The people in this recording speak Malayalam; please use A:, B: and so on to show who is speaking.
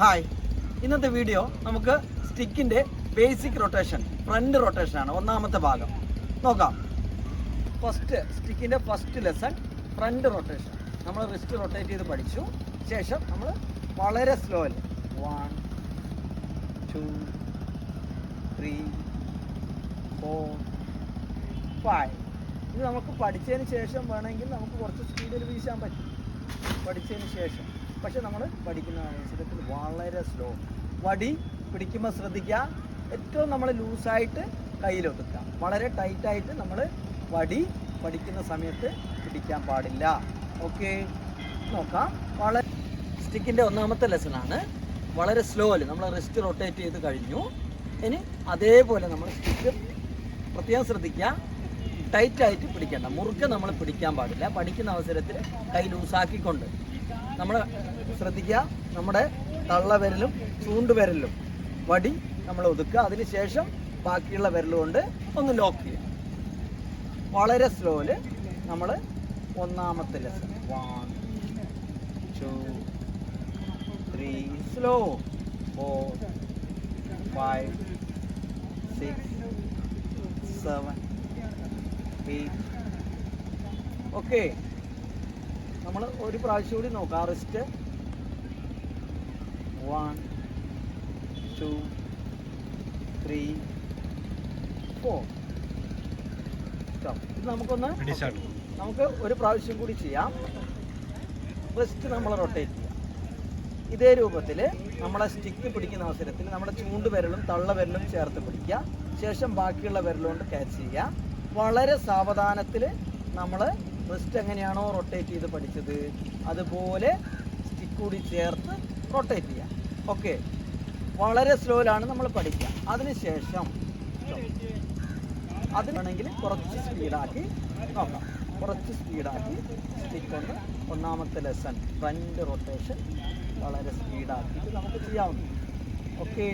A: ഹായ് ഇന്നത്തെ വീഡിയോ നമുക്ക് സ്റ്റിക്കിന്റെ ബേസിക് റൊട്ടേഷൻ ഫ്രണ്ട് റൊട്ടേഷൻ ആണ് ഒന്നാമത്തെ ഭാഗം. നോക്കാം. ഫസ്റ്റ് സ്റ്റിക്കിന്റെ ഫസ്റ്റ് ലെസൺ ഫ്രണ്ട് റൊട്ടേഷൻ നമ്മൾ റിസ്റ്റ് റൊട്ടേറ്റ് ചെയ്ത് പഠിച്ചു. ശേഷം നമ്മൾ വളരെ സ്ലോയിൽ one two three four five ഇത് നമുക്ക് പഠിച്ചതിന് ശേഷം വേണമെങ്കിൽ നമുക്ക് കുറച്ച് സ്പീഡിൽ വീശാൻ പറ്റും. പഠിച്ചതിന് ശേഷം. പക്ഷെ നമ്മൾ പഠിക്കുന്ന അവസരത്തിൽ വളരെ സ്ലോ വടി പിടിക്കുമ്പോൾ ശ്രദ്ധിക്കുക. ഏറ്റവും നമ്മൾ ലൂസായിട്ട് കയ്യിലൊതുക്കുക. വളരെ ടൈറ്റായിട്ട് നമ്മൾ വടി പഠിക്കുന്ന സമയത്ത് പിടിക്കാൻ പാടില്ല. ഓക്കെ നോക്കാം. വളരെ സ്റ്റിക്കിന്റെ ഒന്നാമത്തെ ലെസണാണ് വളരെ സ്ലോയിൽ നമ്മൾ റിസ്റ്റ് റൊട്ടേറ്റ് ചെയ്ത് കഴിഞ്ഞു. ഇനി അതേപോലെ നമ്മൾ സ്റ്റിക്ക് പ്രത്യേകം ശ്രദ്ധിക്കുക. ടൈറ്റായിട്ട് പിടിക്കേണ്ട. മുറുക്കെ നമ്മൾ പിടിക്കാൻ പാടില്ല. പഠിക്കുന്ന അവസരത്തിൽ കൈ ലൂസാക്കിക്കൊണ്ട് നമ്മൾ ശ്രദ്ധിക്കുക. നമ്മുടെ തള്ളവിരലും ചൂണ്ടുവിരലും വടി നമ്മൾ ഒതുക്കുക. അതിനുശേഷം ബാക്കിയുള്ള വിരൽ കൊണ്ട് ഒന്ന് ലോക്ക് ചെയ്യുക. വളരെ സ്ലോയിൽ നമ്മൾ ഒന്നാമത്തെ lesson one two three slow four five six seven eight okay നമ്മൾ ഒരു പ്രാവശ്യം കൂടി നോക്കാം. Wrist one two three four ഇത് നമുക്കൊന്ന് നമുക്ക് ഒരു പ്രാവശ്യം കൂടി ചെയ്യാം. റിസ്റ്റ് നമ്മൾ റൊട്ടേറ്റ് ചെയ്യാം. ഇതേ രൂപത്തിൽ നമ്മളെ സ്റ്റിക്ക് പിടിക്കുന്ന അവസരത്തിൽ നമ്മുടെ ചൂണ്ട് വിരലും തള്ള വിരലും ചേർത്ത് പിടിക്കുക. ശേഷം ബാക്കിയുള്ള വിരലുകൊണ്ട് ക്യാച്ച് ചെയ്യുക. വളരെ സാവധാനത്തിൽ നമ്മൾ റിസ്റ്റ് എങ്ങനെയാണോ റൊട്ടേറ്റ് ചെയ്ത് പഠിച്ചത് അതുപോലെ സ്റ്റിക്ക് കൂടി ചേർത്ത് റൊട്ടേറ്റ് ചെയ്യാം. ഓക്കെ വളരെ സ്ലോയിലാണ് നമ്മൾ പഠിക്കുക. അതിനുശേഷം അതിനാണെങ്കിൽ കുറച്ച് സ്പീഡാക്കി നോക്കാം. കുറച്ച് സ്പീഡാക്കി സ്റ്റിക്ക് ഒന്ന് ഒന്നാമത്തെ ലെസൺ ഫ്രണ്ട് റൊട്ടേഷൻ വളരെ സ്പീഡാക്കിയിട്ട് നമുക്ക് ചെയ്യാവുന്നു ഓക്കെ